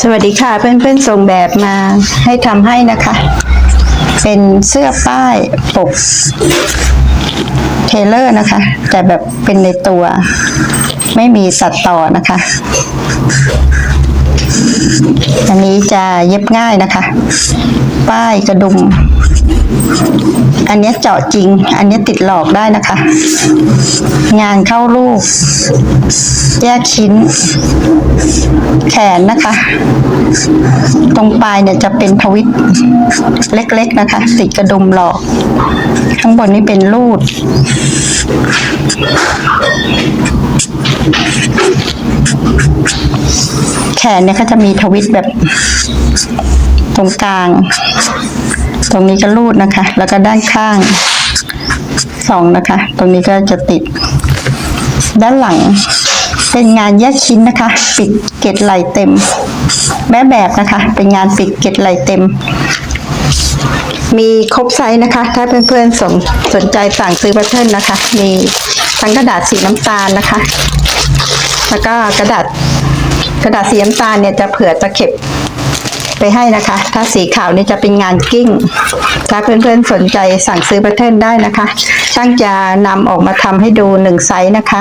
สวัสดีค่ะเพื่อนๆส่งแบบมาให้ทำให้นะคะ เป็นเสื้อป้ายปกเทเลอร์นะคะ แต่แบบเป็นในตัว ไม่มีตัดต่อนะคะ อันนี้จะเย็บง่ายนะคะ ป้ายกระดุม อันนี้เจาะจริง อันนี้ติดหลอกได้นะคะ งานเข้ารูปแยกชิ้น แขนนะคะ ตรงปลายเนี่ยจะเป็นทวิตเล็กๆนะคะ ติดกระดุมหลอก ข้างบนนี่เป็นรูด แขนเนี่ยก็จะมีทวิตแบบตรงกลาง ตรงนี้ก็รูดนะคะ แล้วก็ด้านข้างสองนะคะ ตรงนี้ก็จะติด ด้านหลังเป็นงานแยกชิ้นนะคะ ปิดเกล็ดไหลเต็ม แม่แบบนะคะ เป็นงานปิดเกล็ดไหลเต็ม มีครบไซส์นะคะ ถ้าเพื่อนๆสนสนใจสั่งซื้อแพทเทิร์นนะคะ มีทั้งกระดาษสีน้ำตาลนะคะ แล้วก็กระดาษกระดาษสีน้ำตาลเนี่ยจะเผื่อตะเข็บ ไปให้นะคะ ถ้าสีขาวนี่จะเป็นงานกิ้ง ถ้าเพื่อนๆสนใจสั่งซื้อแพทเทิร์นได้นะคะ ช่างจะนำออกมาทำให้ดูหนึ่งไซส์นะคะ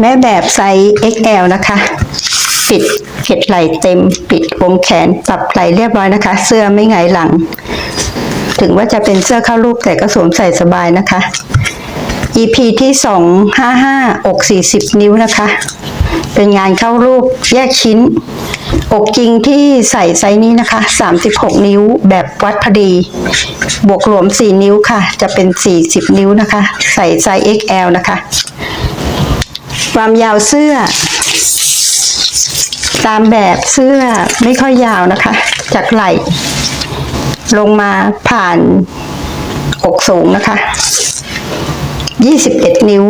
แม่แบบไซส์ XL นะคะ ปิดเก็ดไหล่เต็ม ปิดวงแขนปรับไหล่เรียบร้อยนะคะ เสื้อไม่หงายหลัง ถึงว่าจะเป็นเสื้อเข้ารูปแต่ก็สวมใส่สบายนะคะ EP ที่ 255 อก 40 นิ้วนะคะ เป็นงานเข้ารูปแยกชิ้น อกจริงที่ใส่ไซส์นี้นะคะ 36 นิ้วแบบวัดพอดี บวกรวม 4 นิ้วค่ะ จะเป็น 40 นิ้วนะคะ ใส่ไซส์ XL นะคะ ความยาวเสื้อ ตามแบบเสื้อไม่ค่อยยาวนะคะ จากไหล่ ลงมาผ่านอกสูงนะคะ 21 นิ้ว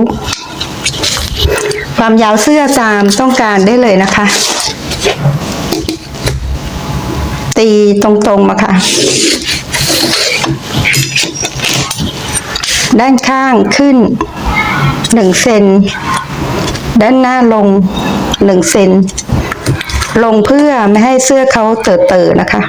ความยาวเสื้อตามต้องการได้เลยนะคะ ตีตรงๆมาค่ะ ด้านข้างขึ้น1เซนด้านหน้าลง1เซนลงเพื่อไม่ให้เสื้อเขาเติร์ๆนะคะ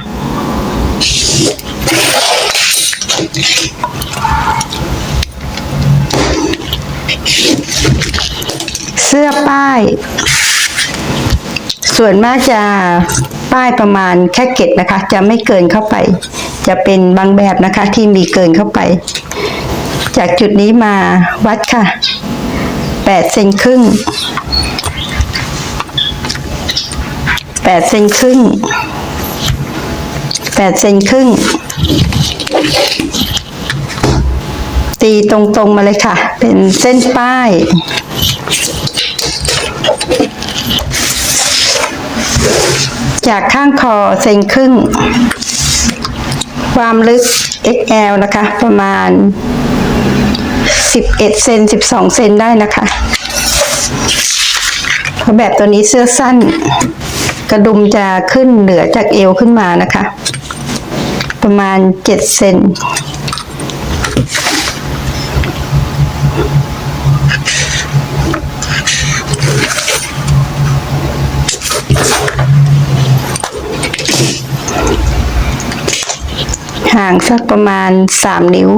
สื้อป้าย ส่วนมากจะป้ายประมาณแค่เกตนะคะ จะไม่เกินเข้าไป จะเป็นบางแบบนะคะที่มีเกินเข้าไป จากจุดนี้มาวัดค่ะแปดเซนครึ่งแปดเซนครึ่งแปดเซนครึ่ง ตีตรงๆมาเลยค่ะ เป็นเส้นป้าย จากข้างคอเซนครึ่ง ความลึก XL นะคะ ประมาณ 11เซน12 เซนได้นะคะเพราะแบบตัวนี้เสื้อสั้น กระดุมจะขึ้นเหนือจากเอวขึ้นมานะคะ ประมาณ 7 เซน ห่างสักประมาณ 3 นิ้ว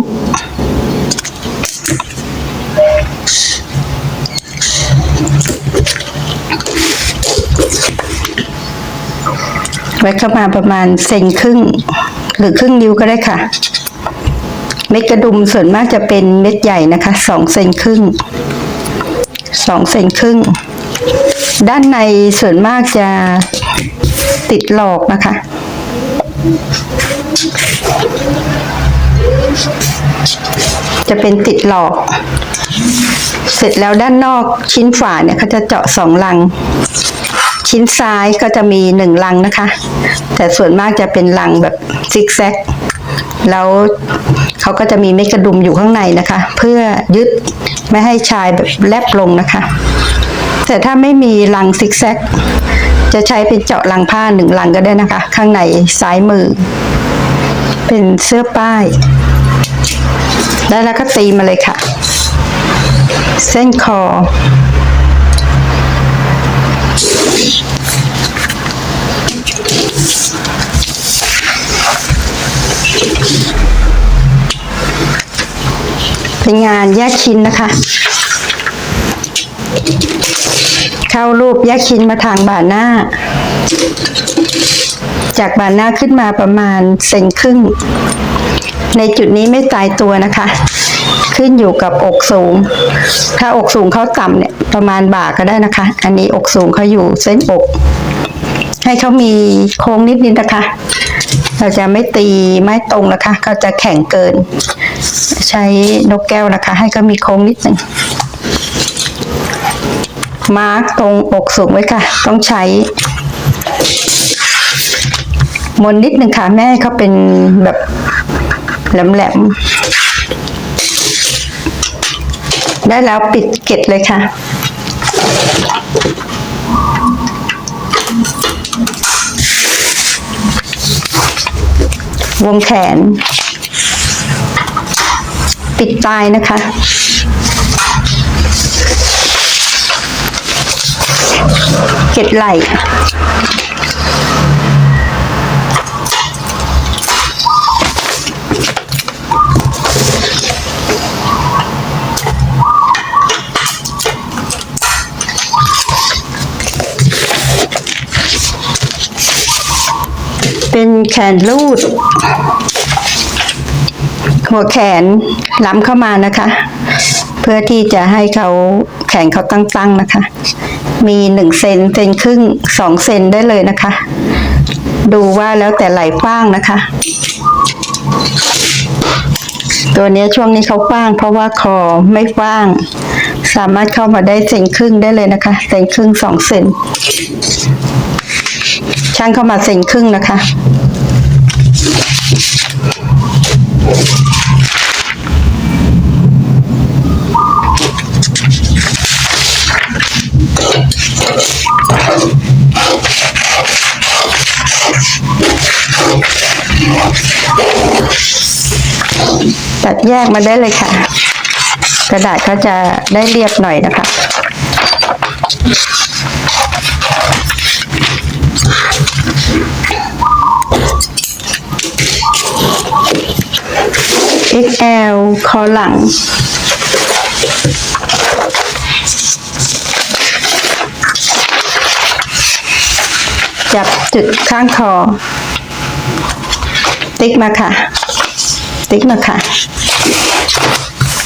ไว้เข้ามาประมาณเซนครึ่ง หรือครึ่งนิ้วก็ได้ค่ะ เม็ดกระดุมส่วนมากจะเป็นเม็ดใหญ่นะคะสองเซนครึ่งสองเซนครึ่ง ด้านในส่วนมากจะติดหลอกนะคะ จะเป็นติดหลอก เสร็จแล้วด้านนอกชิ้นฝาเนี่ยเขาจะเจาะสองลัง ชิ้นซ้ายก็จะมีหนึ่งลังนะคะ แต่ส่วนมากจะเป็นลังแบบซิกแซก แล้วเขาก็จะมีเม็ดกระดุมอยู่ข้างในนะคะ เพื่อยึดไม่ให้ชายแบบแลบลงนะคะ แต่ถ้าไม่มีลังซิกแซก จะใช้เป็นเจาะลังผ้าหนึ่งลังก็ได้นะคะ ข้างในซ้ายมือ เป็นเสื้อป้าย ได้แล้วก็ตีมาเลยค่ะ เส้นคอ เป็นงานแยกชิ้นนะคะ เข้ารูปแยกชิ้นมาทางบ่าหน้า จากบ่าหน้าขึ้นมาประมาณเซนครึ่ง ในจุดนี้ไม่ตายตัวนะคะ ขึ้นอยู่กับอกสูง ถ้าอกสูงเขาต่ำเนี่ยประมาณบ่าก็ได้นะคะ อันนี้อกสูงเขาอยู่เส้นอก ให้เขามีโค้งนิดนิดนะคะ เราจะไม่ตีไม่ตรงนะคะเขาจะแข็งเกิน ใช้นกแก้วนะคะ ให้เขามีโค้งนิดหนึ่งมาร์กตรงอกสูงไว้ค่ะ ต้องใช้ มนนิดหนึ่งค่ะแม่ให้เขาเป็นแบบแหลมๆ ได้แล้วปิดเกล็ดเลยค่ะวงแขน ปิดปลายนะคะ เกล็ดไหล่ เป็นแขนรูด หัวแขนล้ำเข้ามานะคะ เพื่อที่จะให้เขาแขนเขาตั้งๆนะคะ มีหนึ่งเซนเซนครึ่งสองเซนได้เลยนะคะ ดูว่าแล้วแต่ไหล่กว้างนะคะ ตัวนี้ช่วงนี้เขากว้าง เพราะว่าคอไม่กว้าง สามารถเข้ามาได้เซนครึ่งได้เลยนะคะ เซนครึ่งสองเซน ช่างเข้ามาเซนครึ่งนะคะ ตัดแยกมาได้เลยค่ะ กระดาษก็จะได้เรียบหน่อยนะคะ XL คอหลัง จับจุดข้างคอ ติ๊กมาค่ะ ติ๊กมาค่ะ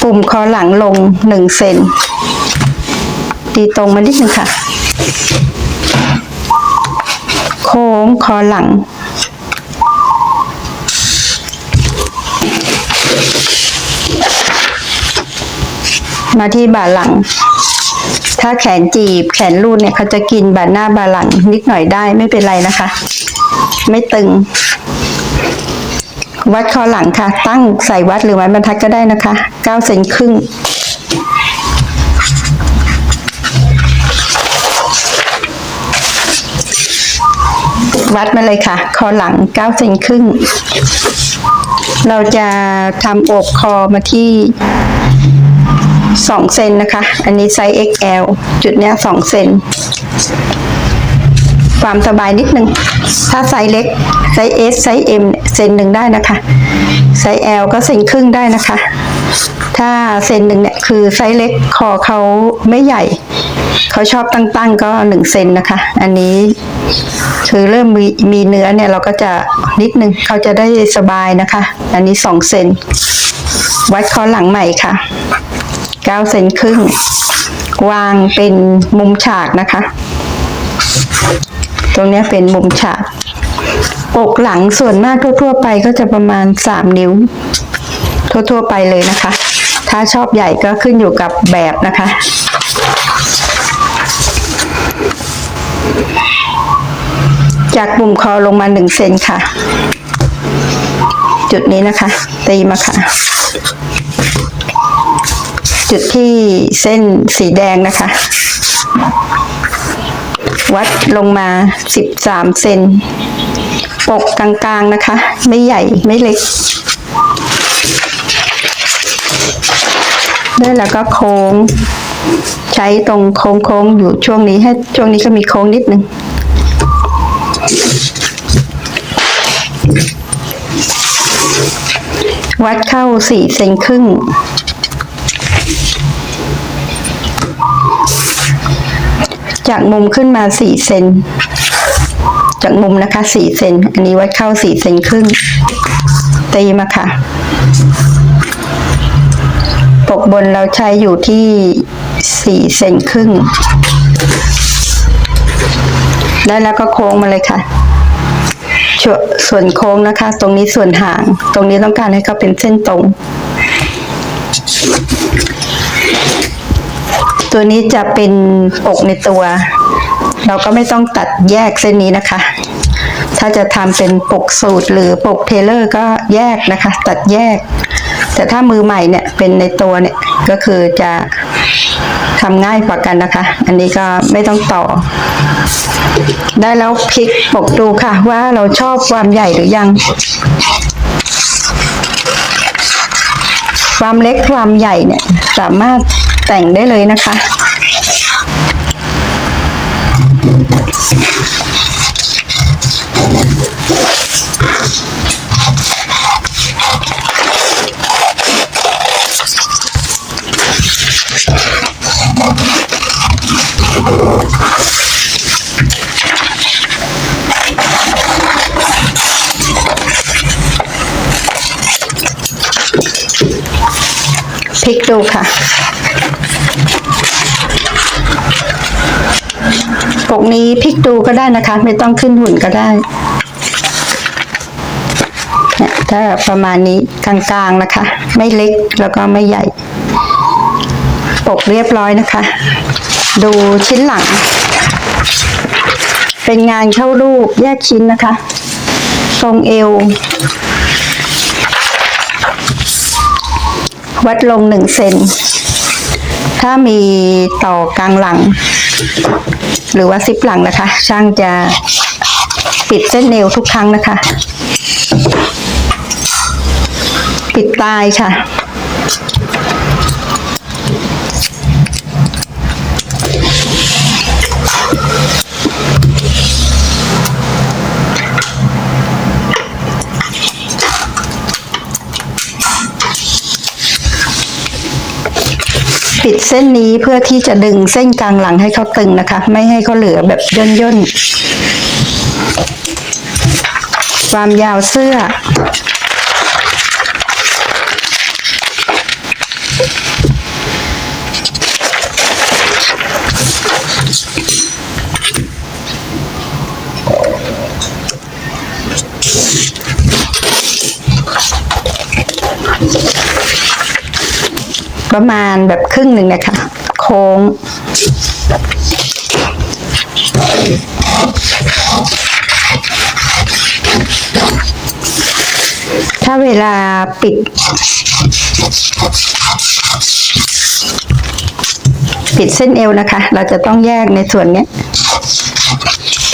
ปุ่มคอหลังลงหนึ่งเซนตีตรงมานิดนึงค่ะ โค้งคอหลัง มาที่บ่าหลัง ถ้าแขนจีบแขนรูดเนี่ยเขาจะกินบ่าหน้าบ่าหลัง นิดหน่อยได้ไม่เป็นไรนะคะ ไม่ตึง วัดคอหลังค่ะ ตั้งใส่วัดหรือไม้บรรทัดก็ได้นะคะ9เซนครึ่งวัดมาเลยค่ะ คอหลัง9เซนครึ่ง เราจะทำอบคอมาที่ 2เซนนะคะ อันนี้ไซส์ XL จุดเนี้ย2เซนความสบายนิดนึง ถ้าไซส์เล็ก ไซส์ S ไซส์ M เนี่ยเซนหนึ่งได้นะคะ ไซส์ L ก็เซนครึ่งได้นะคะ ถ้าเซนหนึ่งเนี่ยคือไซส์เล็กคอเขาไม่ใหญ่ เขาชอบตั้งๆก็หนึ่งเซนนะคะ อันนี้คือเริ่มมีมีเนื้อเนี่ยเราก็จะนิดนึงเขาจะได้สบายนะคะ อันนี้สองเซน วัดคอหลังใหม่ค่ะ เก้าเซนครึ่ง วางเป็นมุมฉากนะคะ ตรงนี้เป็นมุมฉากอกหลังส่วนมากทั่ว ๆ ไปก็จะประมาณสามนิ้ว ทั่ว ๆ ไปเลยนะคะ ถ้าชอบใหญ่ก็ขึ้นอยู่กับแบบนะคะ จากปุ่มคอลงมาหนึ่งเซนค่ะ จุดนี้นะคะ ตีมาค่ะ จุดที่เส้นสีแดงนะคะ วัดลงมาสิบสามเซนปกกลางๆนะคะ ไม่ใหญ่ไม่เล็กด้วยแล้วก็โค้ง ใช้ตรงโค้งโค้งๆอยู่ช่วงนี้ให้ช่วงนี้ก็มีโค้งนิดนึงวัดเข้าสี่เซนครึ่ง จากมุมขึ้นมาสี่เซนจากมุมนะคะสี่เซนอันนี้วัดเข้าสี่เซนครึ่งตีมาค่ะ ปกบนเราใช้อยู่ที่สี่เซนครึ่งได้แล้วก็โค้งมาเลยค่ะส่วนโค้งนะคะ ตรงนี้ส่วนหาง ตรงนี้ต้องการให้เขาเป็นเส้นตรง ตัวนี้จะเป็นอกในตัว เราก็ไม่ต้องตัดแยกเส้นนี้นะคะ ถ้าจะทำเป็นปกสูตรหรือปกเทเลอร์ก็แยกนะคะ ตัดแยก แต่ถ้ามือใหม่เนี่ยเป็นในตัวเนี่ยก็คือจะทำง่ายกว่ากันนะคะ อันนี้ก็ไม่ต้องต่อ ได้แล้วพลิกปกดูค่ะ ว่าเราชอบความใหญ่หรือยัง ความเล็กความใหญ่เนี่ยสามารถ แต่งได้เลยนะคะ พลิกดูค่ะปกนี้พลิกดูก็ได้นะคะ ไม่ต้องขึ้นหุ่นก็ได้เนี่ยถ้าประมาณนี้กลางๆนะคะ ไม่เล็กแล้วก็ไม่ใหญ่ ปกเรียบร้อยนะคะ ดูชิ้นหลัง เป็นงานเข้ารูปแยกชิ้นนะคะ ทรงเอว วัดลงหนึ่งเซน ถ้ามีต่อกลางหลัง หรือว่าซิปหลังนะคะ ช่างจะปิดเส้นเอวทุกครั้งนะคะ ปิดตายค่ะ ปิดเส้นนี้เพื่อที่จะดึงเส้นกลางหลังให้เขาตึงนะคะ ไม่ให้เขาเหลือแบบย่นย่นความยาวเสื้อ ประมาณแบบครึ่งหนึ่งนะคะ โค้ง ถ้าเวลาปิด ปิดเส้นเอวนะคะ เราจะต้องแยกในส่วนนี้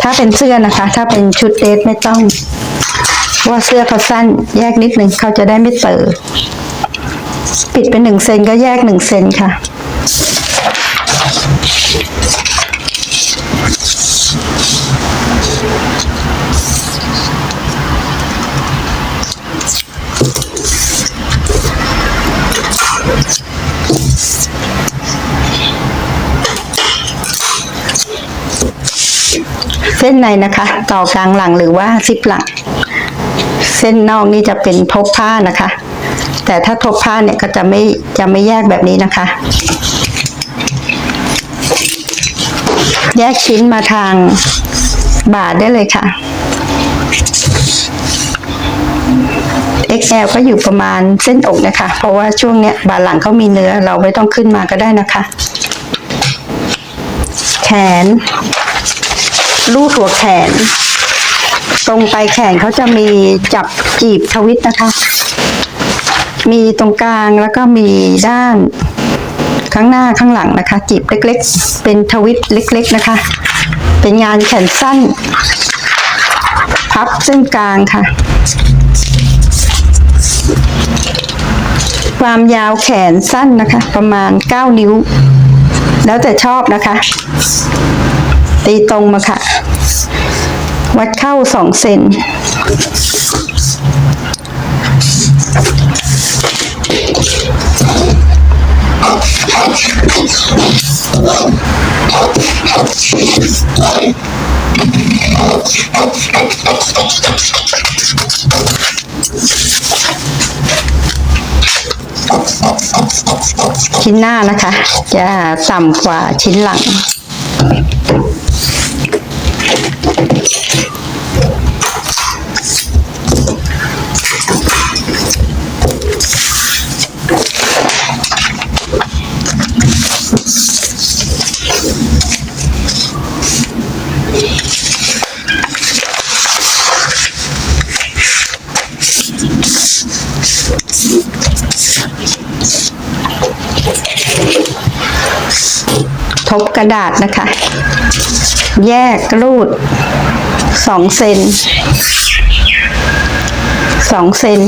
ถ้าเป็นเสื้อนะคะ ถ้าเป็นชุดเดทไม่ต้องว่าเสื้อเขาสั้นแยกนิดนึงเขาจะได้ไม่เตอ ปิดเป็นหนึ่งเซนก็แยกหนึ่งเซนค่ะ เส้นในนะคะ ต่อกลางหลังหรือว่าซิปหลัง เส้นนอกนี่จะเป็นทบผ้านะคะ แต่ถ้าทบผ้าเนี่ยก็จะไม่จะไม่แยกแบบนี้นะคะ แยกชิ้นมาทางบ่าได้เลยค่ะ XL ก็อยู่ประมาณเส้นอกนะคะ เพราะว่าช่วงเนี้ยบ่าหลังเขามีเนื้อเราไม่ต้องขึ้นมาก็ได้นะคะ แขนรูดหัวแขน ตรงไปแขนเขาจะมีจับจีบทวิตนะคะ มีตรงกลางแล้วก็มีด้านข้างหน้าข้างหลังนะคะจีบเล็กๆ เป็นทวิตเล็กๆนะคะ เป็นงานแขนสั้น พับเส้นกลางค่ะ ความยาวแขนสั้นนะคะ ประมาณ 9 นิ้ว แล้วแต่ชอบนะคะ ตีตรงมาค่ะ วัดเข้าสองเซน ชิ้นหน้านะคะ จะต่ำกว่าชิ้นหลัง ทบกระดาษนะคะ แยกรูดสองเซนสองเซน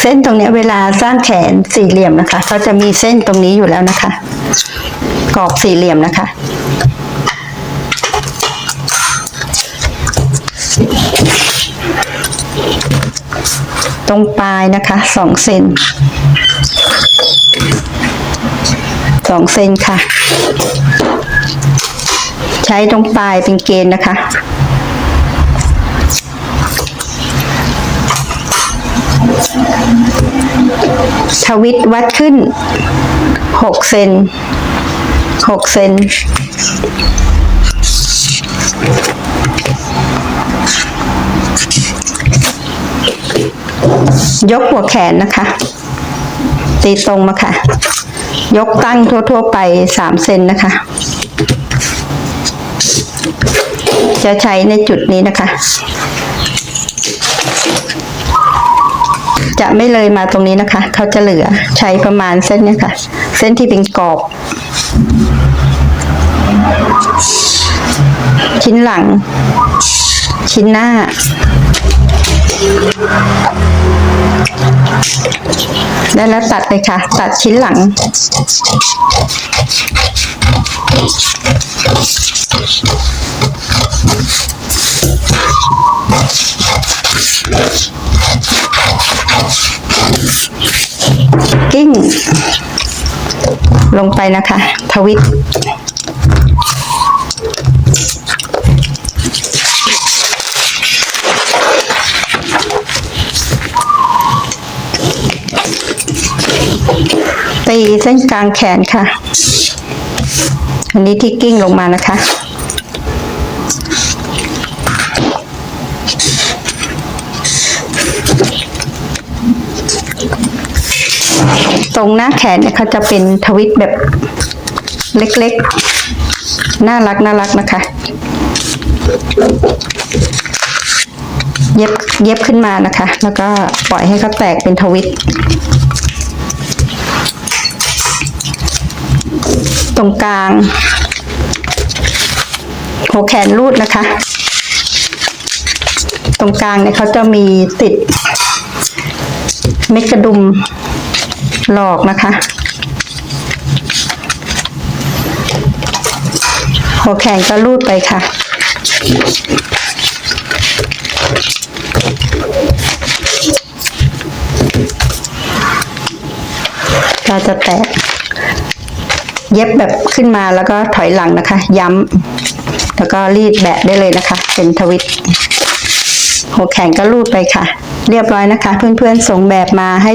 เส้นตรงนี้เวลาสร้างแขนสี่เหลี่ยมนะคะเขาจะมีเส้นตรงนี้อยู่แล้วนะคะ กรอบสี่เหลี่ยมนะคะ ตรงปลายนะคะสองเซนสองเซนค่ะ ใช้ตรงปลายเป็นเกณฑ์นะคะ ทวิตวัดขึ้นหกเซนหกเซนยกหัวแขนนะคะ ตีตรงมาค่ะ ยกตั้งทั่ว ๆ ไปสามเซนนะคะ จะใช้ในจุดนี้นะคะ จะไม่เลยมาตรงนี้นะคะ เขาจะเหลือใช้ประมาณเส้นเนี้ยค่ะ เส้นที่เป็นกรอบ ชิ้นหลัง ชิ้นหน้า ได้แล้วตัดเลยค่ะ ตัดชิ้นหลัง กิ้ง ลงไปนะคะ ทวิตตีเส้นกลางแขนค่ะ อันนี้ที่กิ้งลงมานะคะ ตรงหน้าแขนเนี่ยเขาจะเป็นทวิตแบบเล็กๆ น่ารักน่ารักนะคะ เย็บเย็บขึ้นมานะคะ แล้วก็ปล่อยให้เขาแตกเป็นทวิตตรงกลาง หัวแขนรูดนะคะ ตรงกลางเนี่ยเขาจะมีติดเม็ดกระดุม หลอกนะคะ หัวแขนก็รูดไปค่ะเราจะแตะเย็บแบบขึ้นมาแล้วก็ถอยหลังนะคะ ย้ำแล้วก็รีดแบะได้เลยนะคะ เป็นทวิตหัวแขนก็รูดไปค่ะ เรียบร้อยนะคะ เพื่อนๆส่งแบบมาให้